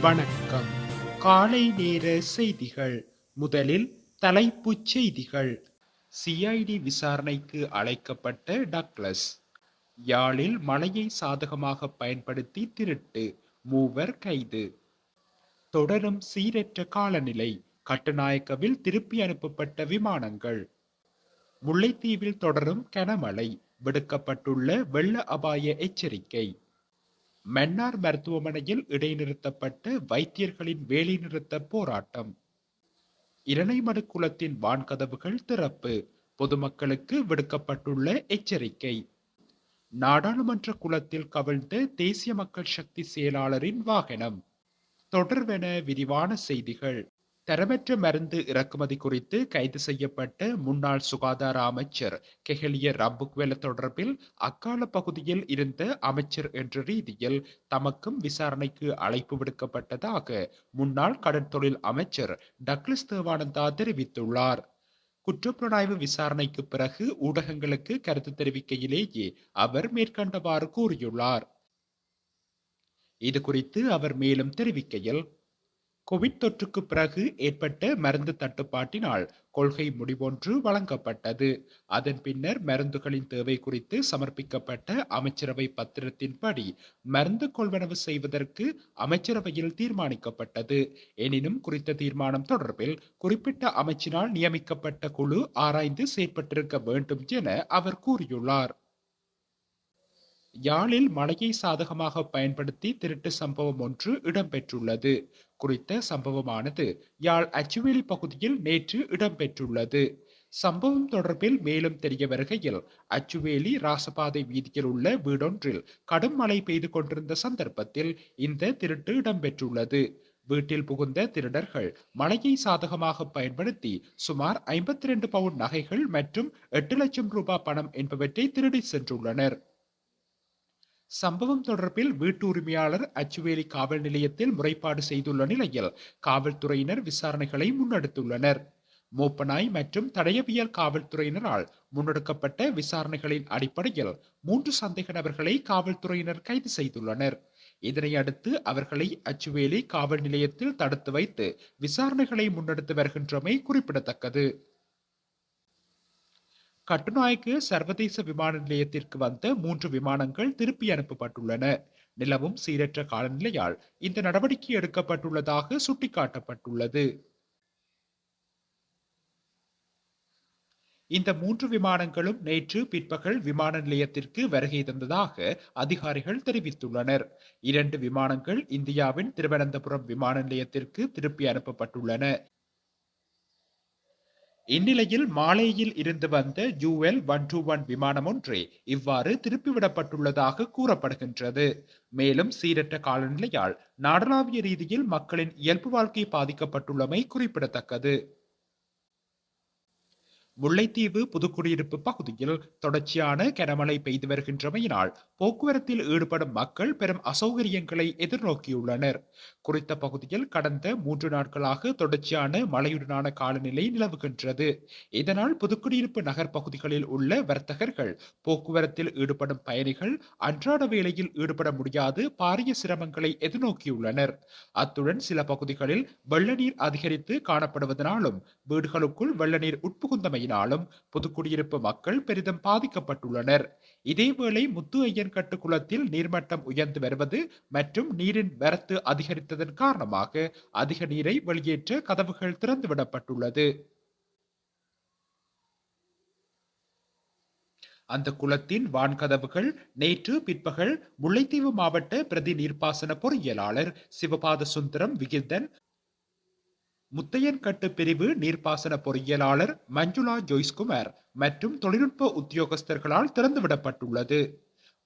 வணக்கம். காலை நேர செய்திகள். முதலில் தலைப்புச் செய்திகள். சிஐடி விசாரணைக்கு அழைக்கப்பட்ட டக்ளஸ். யாழில் மழையை சாதகமாக பயன்படுத்தி திருட்டு மூவர் கைது. தொடரும் சீரற்ற காலநிலை. கட்டுநாயக்கவில் திருப்பி அனுப்பப்பட்ட விமானங்கள். முல்லைத்தீவில் தொடரும் கனமழை. விடுக்கப்பட்டுள்ள வெள்ள அபாய எச்சரிக்கை. மன்னார் மருத்துவமனையில் இடைநிறுத்தப்பட்டு வைத்தியர்களின் வேலைநிறுத்த போராட்டம். இரணைமடு குளத்தின் வான்கதவுகள் திறப்பு. பொதுமக்களுக்கு விடுக்கப்பட்டுள்ள எச்சரிக்கை. நாடாளுமன்ற குளத்தில் கவிழ்ந்த தேசிய மக்கள் சக்தி செயலாளரின் வாகனம். தொடர்வென விரிவான செய்திகள். தரமற்ற மருந்து இறக்குமதி குறித்து கைது செய்யப்பட்ட முன்னாள் சுகாதார அமைச்சர் கெஹலிய ரம்புக்வெல தொடர்பில் அக்கால பகுதியில் இருந்த அமைச்சர் என்ற ரீதியில் தமக்கும் விசாரணைக்கு அழைப்பு விடுக்கப்பட்டதாக முன்னாள் கடற்தொழில் அமைச்சர் டக்ளஸ் தேவானந்தா தெரிவித்துள்ளார். குற்றப்புலனாய்வு விசாரணைக்கு பிறகு ஊடகங்களுக்கு கருத்து தெரிவிக்கையிலேயே அவர் மேற்கண்டவாறு கூறியுள்ளார். இது குறித்து அவர் மேலும் தெரிவிக்கையில் கோவிட் தொற்றுக்கு பிறகு ஏற்பட்ட மருந்து தட்டுப்பாட்டினால் கொள்கை முடிவொன்று வழங்கப்பட்டது. அதன் பின்னர் மருந்துகளின் தேவை குறித்து சமர்ப்பிக்கப்பட்ட அமைச்சரவை பத்திரத்தின்படி மருந்து கொள்வனவு செய்வதற்கு அமைச்சரவையில் தீர்மானிக்கப்பட்டது. எனினும் குறித்த தீர்மானம் தொடர்பில் குறிப்பிட்ட அமைச்சினால் நியமிக்கப்பட்ட குழு ஆராய்ந்து செயற்பட்டிருக்க வேண்டும் என அவர் கூறியுள்ளார். யாழில் மழையை சாதகமாக பயன்படுத்தி திருட்டு சம்பவம் ஒன்று இடம்பெற்றுள்ளது. குறித்த சம்பவமானது யாழ் அச்சுவேலி பகுதியில் நேற்று இடம்பெற்றுள்ளது. சம்பவம் தொடர்பில் மேலும் தெரிய வருகையில் அச்சுவேலி ராசபாதை வீதியில் உள்ள வீடொன்றில் கடும் மழை பெய்து கொண்டிருந்த சந்தர்ப்பத்தில் இந்த திருட்டு இடம்பெற்றுள்ளது. வீட்டில் புகுந்த திருடர்கள் மழையை சாதகமாக பயன்படுத்தி சுமார் ஐம்பத்தி ரெண்டு பவுண்ட் நகைகள் மற்றும் எட்டு லட்சம் ரூபாய் பணம் என்பவற்றை திருடி சென்றுள்ளனர். சம்பவம் தொடர்பில் வீட்டு உரிமையாளர் அச்சுவேலி காவல் நிலையத்தில் முறைப்பாடு செய்துள்ள நிலையில் காவல்துறையினர் விசாரணைகளை முன்னெடுத்துள்ளனர். மோப்பனாய் மற்றும் தடயவியல் காவல்துறையினரால் முன்னெடுக்கப்பட்ட விசாரணைகளின் அடிப்படையில் மூன்று சந்தேக நபர்களை காவல்துறையினர் கைது செய்துள்ளனர். இதனை அடுத்து அவர்களை அச்சுவேலி காவல் நிலையத்தில் தடுத்து வைத்து விசாரணைகளை முன்னெடுத்து வருகின்றமை குறிப்பிடத்தக்கது. கட்டுநாய்க்கு சர்வதேச விமான நிலையத்திற்கு வந்த மூன்று விமானங்கள் திருப்பி அனுப்பப்பட்டுள்ளன. நிலவும் சீரற்ற காலநிலையால் இந்த நடவடிக்கை எடுக்கப்பட்டுள்ளதாக சுட்டிக்காட்டப்பட்டுள்ளது. இந்த மூன்று விமானங்களும் நேற்று பிற்பகல் விமான நிலையத்திற்கு வருகை தந்ததாக அதிகாரிகள் தெரிவித்துள்ளனர். இரண்டு விமானங்கள் இந்தியாவின் திருவனந்தபுரம் விமான நிலையத்திற்கு திருப்பி அனுப்பப்பட்டுள்ளன. இந்நிலையில் மாலேயில் இருந்து வந்த யூஎல் ஒன் டூ ஒன் விமானம் ஒன்றே இவ்வாறு திருப்பிவிடப்பட்டுள்ளதாக கூறப்படுகின்றது. மேலும் சீரற்ற காலநிலையால் நாடளாவிய ரீதியில் மக்களின் இயல்பு வாழ்க்கை பாதிக்கப்பட்டுள்ளமை குறிப்பிடத்தக்கது. முல்லைத்தீவு புதுக்குடியிருப்பு பகுதியில் தொடர்ச்சியான கனமழை பெய்து வருகின்றமையினால் போக்குவரத்தில் ஈடுபடும் மக்கள் பெரும் அசௌகரியங்களை எதிர்நோக்கியுள்ளனர். குறித்த பகுதியில் கடந்த மூன்று நாட்களாக தொடர்ச்சியான மழையுடனான காலநிலை நிலவுகின்றது. இதனால் புதுக்குடியிருப்பு நகர் பகுதிகளில் உள்ள வர்த்தகர்கள் போக்குவரத்தில் ஈடுபடும் பயணிகள் அன்றாட வேளையில் ஈடுபட முடியாது பாரிய சிரமங்களை எதிர்நோக்கியுள்ளனர். அத்துடன் சில பகுதிகளில் வெள்ள நீர் அதிகரித்து காணப்படுவதனாலும் வீடுகளுக்குள் வெள்ள நீர் மழையினாலும் புதுக்குடியிருப்பு மக்கள் பெரிதும் பாதிக்கப்பட்டுள்ளனர். இதேவேளை முத்து ஐயன் கட்டு குளத்தில் நீர்மட்டம் உயர்ந்து வருவது மற்றும் நீரின் வரத்து அதிகரித்ததன் காரணமாக அதிக நீரை வெளியேற்ற கதவுகள் திறந்துவிடப்பட்டுள்ளது. அந்த குளத்தின் வான்கதவுகள் நேற்று பிற்பகல் முல்லைத்தீவு மாவட்ட பிரதி நீர்ப்பாசன பொறியியலாளர் சிவபாத சுந்தரம் விகிர்தன் முத்தையன்கட்டு பிரிவு நீர்ப்பாசன பொறியியலாளர் மஞ்சுளா ஜோய்ஸ்குமார் மற்றும் தொழில்நுட்ப உத்தியோகஸ்தர்களால் திறந்துவிடப்பட்டுள்ளது.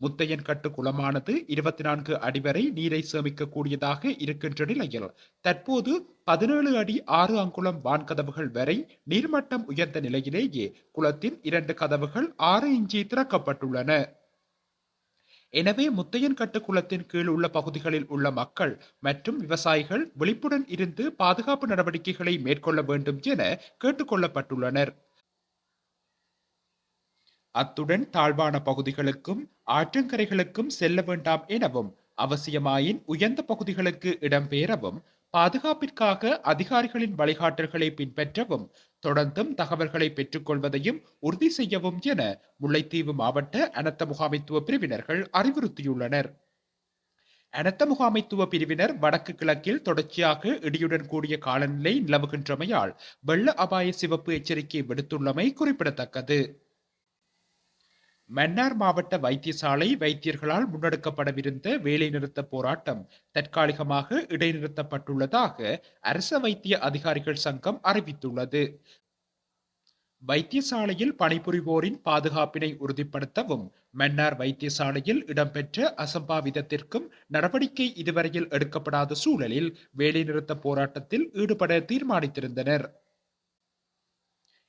முத்தையன்கட்டு குளமானது இருபத்தி நான்கு அடி வரை நீரை சேமிக்கக்கூடியதாக இருக்கின்ற நிலையில் தற்போது பதினேழு அடி ஆறு அங்குளம் வான்கதவுகள் வரை நீர்மட்டம் உயர்ந்த நிலையிலேயே குளத்தின் இரண்டு கதவுகள் ஆறு இஞ்சி திறக்கப்பட்டுள்ளன. எனவே முத்தையன் கட்டுக்குளத்தின் கீழ் உள்ள பகுதிகளில் உள்ள மக்கள் மற்றும் விவசாயிகள் விழிப்புடன் இருந்து பாதுகாப்பு நடவடிக்கைகளை மேற்கொள்ள வேண்டும் என கேட்டுக்கொள்ளப்பட்டுள்ளனர். அத்துடன் தாழ்வான பகுதிகளுக்கும் ஆற்றங்கரைகளுக்கும் செல்ல வேண்டாம் எனவும் அவசியமாயின் உயர்ந்த பகுதிகளுக்கு இடம்பெயரவும் பாதுகாப்பிற்காக அதிகாரிகளின் வழிகாட்டல்களை பின்பற்றவும் தொடர்ந்தும் தகவல்களை பெற்றுக்கொள்வதையும் உறுதி செய்யவும் என முல்லைத்தீவு மாவட்ட அனர்த்த முகாமைத்துவ பிரிவினர்கள் அறிவுறுத்தியுள்ளனர். அனர்த்த முகாமைத்துவ பிரிவினர் வடக்கு கிழக்கில் தொடர்ச்சியாக இடியுடன் கூடிய காலநிலை நிலவுகின்றமையால் வெள்ள அபாய சிவப்பு எச்சரிக்கை விடுத்துள்ளமை குறிப்பிடத்தக்கது. மன்னார் மாவட்ட வைத்தியசாலை வைத்தியர்களால் முன்னெடுக்கப்படவிருந்த வேலைநிறுத்த போராட்டம் தற்காலிகமாக இடைநிறுத்தப்பட்டுள்ளதாக அரச வைத்திய அதிகாரிகள் சங்கம் அறிவித்துள்ளது. வைத்தியசாலையில் பணிபுரிவோரின் பாதுகாப்பினை உறுதிப்படுத்தவும் மன்னார் வைத்தியசாலையில் இடம்பெற்ற அசம்பாவிதத்திற்கும் நடவடிக்கை இதுவரையில் எடுக்கப்படாத சூழலில் வேலைநிறுத்த போராட்டத்தில் ஈடுபட தீர்மானித்திருந்தனர்.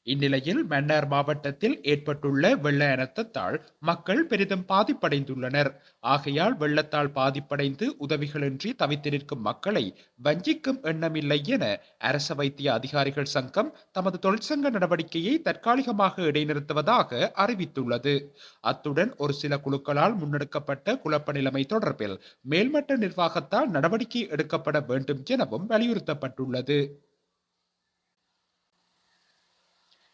இந்நிலையில் மன்னார் மாவட்டத்தில் ஏற்பட்டுள்ள வெள்ள அனர்த்தத்தால் மக்கள் பெரிதும் பாதிப்படைந்துள்ளனர். ஆகையால் வெள்ளத்தால் பாதிப்படைந்து உதவிகளின்றி தவித்து நிற்கும் மக்களை வஞ்சிக்கும் எண்ணமில்லை என அரச வைத்திய அதிகாரிகள் சங்கம் தமது தொழிற்சங்க நடவடிக்கையை தற்காலிகமாக இடைநிறுத்துவதாக அறிவித்துள்ளது. அத்துடன் ஒரு சில குழுக்களால் முன்னெடுக்கப்பட்ட குழப்ப நிலைமை தொடர்பில் மேல்மட்ட நிர்வாகத்தால் நடவடிக்கை எடுக்கப்பட வேண்டும் எனவும் வலியுறுத்தப்பட்டுள்ளது.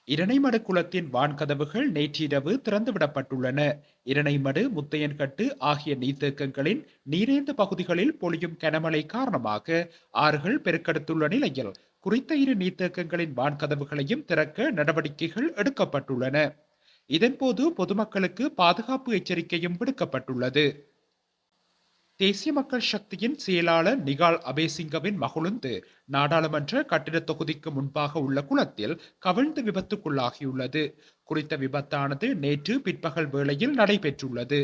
இரணைமடு குளத்தின் வான்கதவுகள் நேற்றிரவு திறந்துவிடப்பட்டுள்ளன. இரணைமடு முத்தையன்கட்டு ஆகிய நீர்த்தேக்கங்களின் நீரேந்த பகுதிகளில் பொழியும் கனமழை காரணமாக ஆறுகள் பெருக்கெடுத்துள்ள நிலையில் குறித்த இரு நீர்த்தேக்கங்களின் வான்கதவுகளையும் திறக்க நடவடிக்கைகள் எடுக்கப்பட்டுள்ளன. இதன்போது பொதுமக்களுக்கு பாதுகாப்பு எச்சரிக்கையும் விடுக்கப்பட்டுள்ளது. தேசிய மக்கள் சக்தியின் செயலாளர் நிகால் அபேசிங்கவின் மகுழுந்து நாடாளுமன்ற கட்டிட தொகுதிக்கு முன்பாக உள்ள குளத்தில் கவிழ்ந்து விபத்துக்குள்ளாகியுள்ளது. குறித்த விபத்தானது நேற்று பிற்பகல் வேளையில் நடைபெற்றுள்ளது.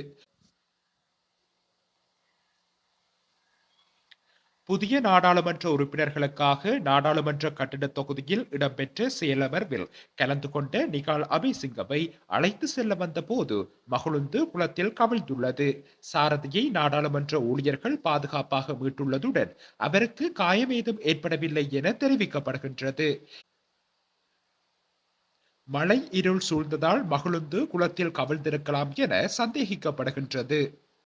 புதிய நாடாளுமன்ற உறுப்பினர்களுக்காக நாடாளுமன்ற கட்டிட தொகுதியில் இடம்பெற்ற செயலமர்வில் கலந்து கொண்ட நிகால் அபிசிங்கவை அழைத்து செல்ல வந்த போது மகுழுந்து குளத்தில் கவிழ்ந்துள்ளது. சாரதியை நாடாளுமன்ற ஊழியர்கள் பாதுகாப்பாக மீட்டுள்ளதுடன் அவருக்கு காயமேதும் ஏற்படவில்லை என தெரிவிக்கப்படுகின்றது. மழை இருள் சூழ்ந்ததால் மகிழுந்து குளத்தில் கவிழ்ந்திருக்கலாம் என சந்தேகிக்கப்படுகின்றது.